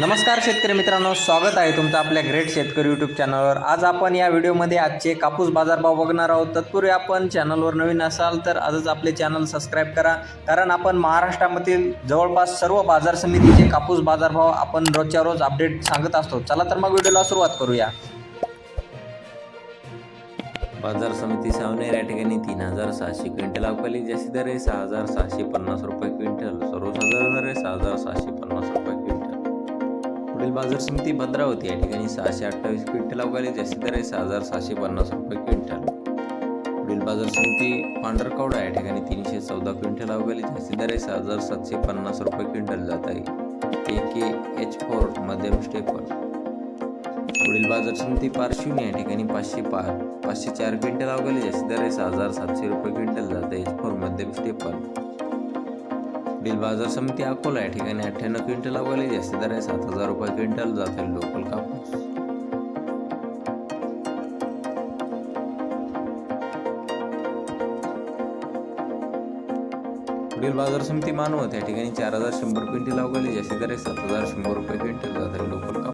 नमस्कार शेतकरी मित्रांनो स्वागत आहे तुमचं आपल्या ग्रेट शेतकरी यूट्यूब चॅनलवर आज आपण या व्हिडिओमध्ये आजचे कापूस बाजारभाव बघणार आहोत. तत्पूर्वी आपण चॅनलवर नवीन असाल तर आजच आपले चॅनल सबस्क्राईब करा. कारण आपण महाराष्ट्रामधील जवळपास सर्व बाजार समितीचे कापूस बाजारभाव आपण रोजच्या रोज अपडेट सांगत असतो. चला तर मग व्हिडिओला सुरुवात करूया. बाजार समिती सावनेर या ठिकाणी तीन हजार सहाशे क्विंटल अवकाली जास्ती दर आहे सहा हजार सहाशे पन्नास रुपये क्विंटल. सर्वसाधारण दर आहे सहा हजार सहाशे बाजार समिती भद्रावती या ठिकाणी सहाशे अठ्ठावीस क्विंटल अवघाली जास्ती दर आहे सहा हजार सहाशे पन्नास रुपये क्विंटल. पुढील बाजार समिती पांढरकवडा या ठिकाणी तीनशे चौदा क्विंटल अवघाली जास्ती दर आहे सहा हजार सातशे पन्नास रुपये क्विंटल जात आहे. ए के एच फोर मध्यम स्टेपर पुढील बाजार समिती पारशिवनी या ठिकाणी पाचशे पा पाचशे चार क्विंटल अवघाली जास्ती दर आहे सहा हजार सातशे रुपये क्विंटल जात आहे. फोर मध्यम स्टेपर पुढील बाजार समिती अकोला या ठिकाणी अठ्ठ्याण्णव क्विंटल अवघाली जास्ती दर आहे सात हजार रुपये क्विंटल जात आहे लोकल कापूस. पुढील बाजार समिती मानवत या ठिकाणी चार हजार शंभर क्विंटल अवघाली जास्ती दर आहे सात हजार शंभर रुपये क्विंटल जात आहे लोकल कापूस.